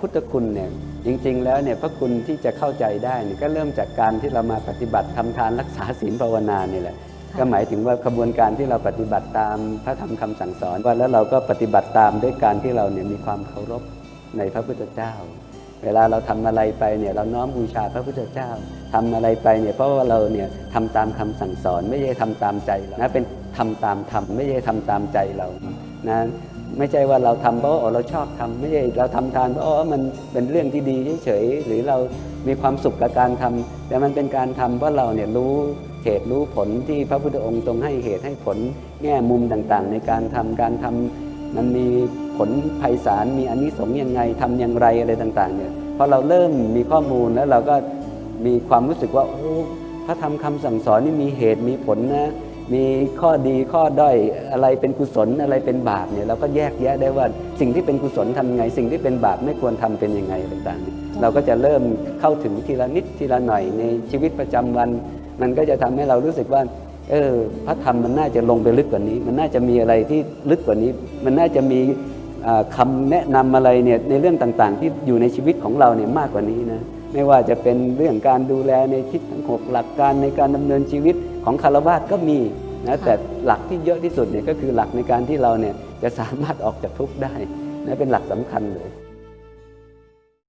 พุทธคุณเนี่ยจริง ๆ แล้วเนี่ยพระคุณที่จะเข้าใจได้เนี่ยก็เริ่มจากการที่เรามาปฏิบัติทำทานรักษาศีลภาวนานี่แหละค่ะก็หมายถึงว่าขบวนการที่เราปฏิบัติตามพระธรรมคำสั่งสอนว่าแล้วเราก็ปฏิบัติตามด้วยการที่เราเนี่ยมีความเคารพในพระพุทธเจ้า เวลาเราทำอะไรไปเนี่ยเราน้อมบูชาพระพุทธเจ้าทำอะไรไปเนี่ยเพราะว่าเราเนี่ยทำตามคำสั่งสอนไม่ใช่ทำตามใจเรานะเป็นทำตามธรรมไม่ใช่ทำตามใจเรานะ ไม่ใช่ว่าเราทำเพราะว่าเราชอบทำไม่ใช่เราทำทานเพราะว่ามันเป็นเรื่องที่ดีเฉยๆหรือเรามีความสุขกับการทำแต่มันเป็นการทำเพราะเราเนี่ยรู้เหตุรู้ผลที่พระพุทธองค์ทรงให้เหตุให้ผลแง่มุมต่างๆ ในการทำการทำมันมีผลไพศาลมีอนนิสงส์ยังไงทำอย่างไรอะไรต่างๆเนี่ยพอเราเริ่มมีข้อมูลแล้วเราก็มีความรู้สึกว่าโอ้พระธรรมคำสั่งสอนนี่มีเหตุมีผลนะ มีข้อดีข้อด้อยอะไรเป็นกุศลอะไรเป็นบาปเนี่ยเราก็แยกแยะได้ว่าสิ่งที่เป็นกุศลทำยังไง สิ่งที่เป็นบาปไม่ควรทำเป็นยังไงต่างๆ เราก็จะเริ่มเข้าถึงทีละนิดทีละหน่อยในชีวิตประจำวัน มันก็จะทำให้เรารู้สึกว่าเออพระธรรมมันน่าจะลงไปลึกกว่านี้ มันน่าจะมีอะไรที่ลึกกว่านี้ มันน่าจะมีคำาแนะนำอะไรเนี่ยในเรื่องต่างๆ ที่อยู่ในชีวิตของเราเนี่ยมากกว่านี้นะไม่ว่าจะเป็นเรื่องการดูแลในทิศทั้งหกหลักการในการดำเนินชีวิต ของคารวะก็มีนะแต่หลักที่เยอะที่สุดเนี่ยก็คือหลักในการที่เราเนี่ยจะสามารถออกจากทุกข์ได้นะเป็นหลักสำคัญเลย